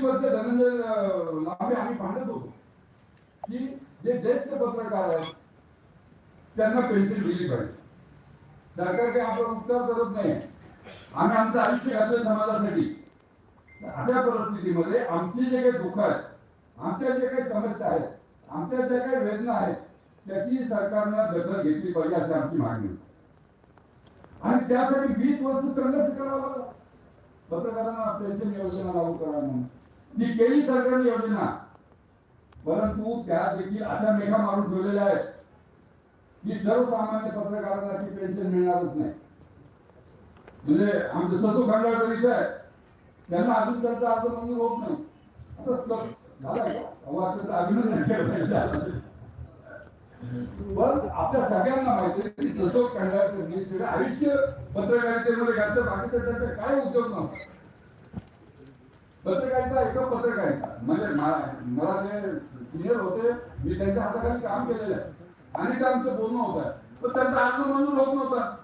वीस वर्ष धनंजय लांबे आम्ही पाहत होतो की जे ज्येष्ठ पत्रकार आहेत त्यांना पेन्शन दिली पाहिजे. सरकार काही आपण उत्तर करत नाही. आम्ही आमचं आयुष्य घातलं समाजासाठी. अशा परिस्थितीमध्ये आमची जे काही दुःख आहेत आमच्या जे काही समस्या आहेत आमच्या ज्या काही वेदना आहेत त्याची सरकारनं दखल घेतली पाहिजे अशी आमची मागणी आणि त्यासाठी वीस वर्ष संघर्ष करावा लागला. पत्रकारांना पेन्शन योजना लागू करा म्हणून. ती केली सरकारी योजना. परंतु त्या देखील अशा मेघा मारून ठेवलेल्या आहेत की सर्वसामान्य पत्रकारांना ती पेन्शन मिळणारच नाही. म्हणजे आमचं ससू खंडाळकर इथे आहे. त्यांना अजून त्यांचा अर्ज मंजूर होत नाही. आता आता अभिनंदन केलं पण आपल्या सगळ्यांना माहिती की ससो खंडाळकरनी आयुष्य पत्रकारितेमध्ये घातलं बाकीचं त्यांचा काय उद्योग नव्हता. पत्रकारिता एका पत्रकारिता. म्हणजे मला ते सिनियर होते मी त्यांच्या हाताखाली काम केलेलं आहे. आणि आमचं बोलणं होतं. पण त्यांचा अर्ज मंजूर होत नव्हता.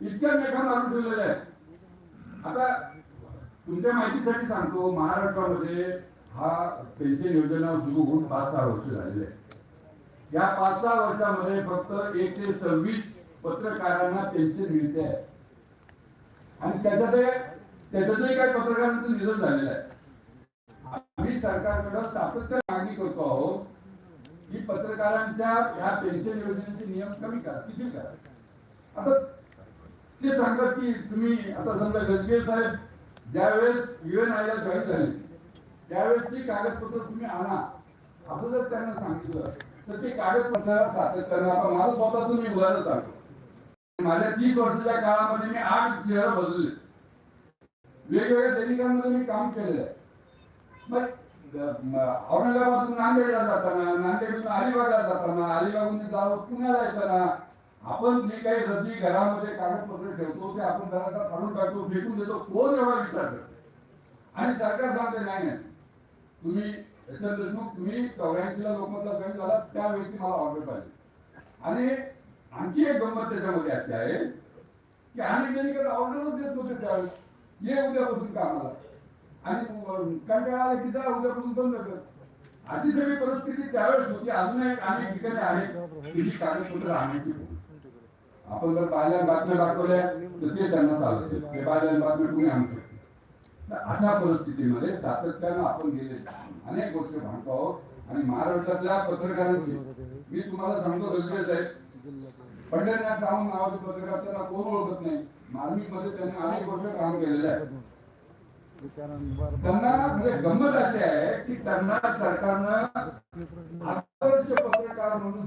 इतक्या मेघा मारून ठेवलेल्या आहेत. आता तुमच्या माहितीसाठी सांगतो महाराष्ट्रामध्ये हा पेन्शन योजना सुरू होऊन पाच सहा वर्ष झालेले आहे या पाच सहा वर्षामध्ये फक्त एकशे सव्वीस पत्रकारांना पेन्शन मिळते आहे. आणि त्याच्यात त्याच्यातही काही पत्रकारांचं निधन झालेलं आहे. आम्ही सरकारकडे सातत्याने मागणी करतो आहोत की पत्रकारांच्या या पेन्शन योजनेचे नियम कमी करा शिथिल करा. आता ते सांगतात की तुम्ही आता समजा गजबे साहेब ज्यावेळेस युएन आयला जॉईन झाले त्यावेळेसची कागदपत्र तुम्ही आणा असं जर त्यांना सांगितलं तर ते कागदपत्र सातत्यानं आता माझं स्वतःच मी उदाहरण सांगतो. माझ्या तीस वर्षाच्या काळामध्ये मी आठ शहरं बदलले. वेगवेगळ्या दैनिकांमध्ये मी काम केलेलं आहे. मग औरंगाबादून नांदेडला जाताना नांदेडून अलिबागला जाताना अलिबागून जावं पुण्याला येताना आपण जे काही रद्दी घरामध्ये कागदपत्र ठेवतो ते आपण घरात फाडून टाकतो फेकून देतो कोण एवढा विचार करतो? आणि सरकार सांगते नाही नाही. तुम्ही एस एम देशमुख तुम्ही चौऱ्याऐंशीला लोकमतला जॉईन झाला त्यावेळी मला ऑर्डर पाहिजे. आणि आणखी एक गंमत त्याच्यामध्ये अशी आहे की अनेक दैनिकात ऑर्डरच देत नव्हते त्यावेळेस. ये उद्यापासून कामाला. आणि कंटाळा आला की जा उद्यापासून बंद कर. अशी सगळी परिस्थिती त्यावेळेस होती. अजून एक अनेक ठिकाणी आहेत. की ही कागदपत्र आणायची आपण जर पाहिल्या बातम्या दाखवल्या तर ते त्यांना चालवते ते पाहिल्या बातम्या कुणी आणू शकते अशा परिस्थितीमध्ये सातत्यानं आपण गेले. अनेक गोष्टी म्हणतो आणि महाराष्ट्रातल्या पत्रकारांची. मी तुम्हाला सांगतो रजनीश साहेब पंढरनाथ सावंत नावाचे पत्रकार त्यांना कोण ओळखत नाही? मार्मिकमध्ये त्यांनी अनेक वर्ष काम केलेलं आहे. त्यांना म्हणजे गंमत अशी आहे की त्यांना सरकारनं आदर्श पत्रकार म्हणून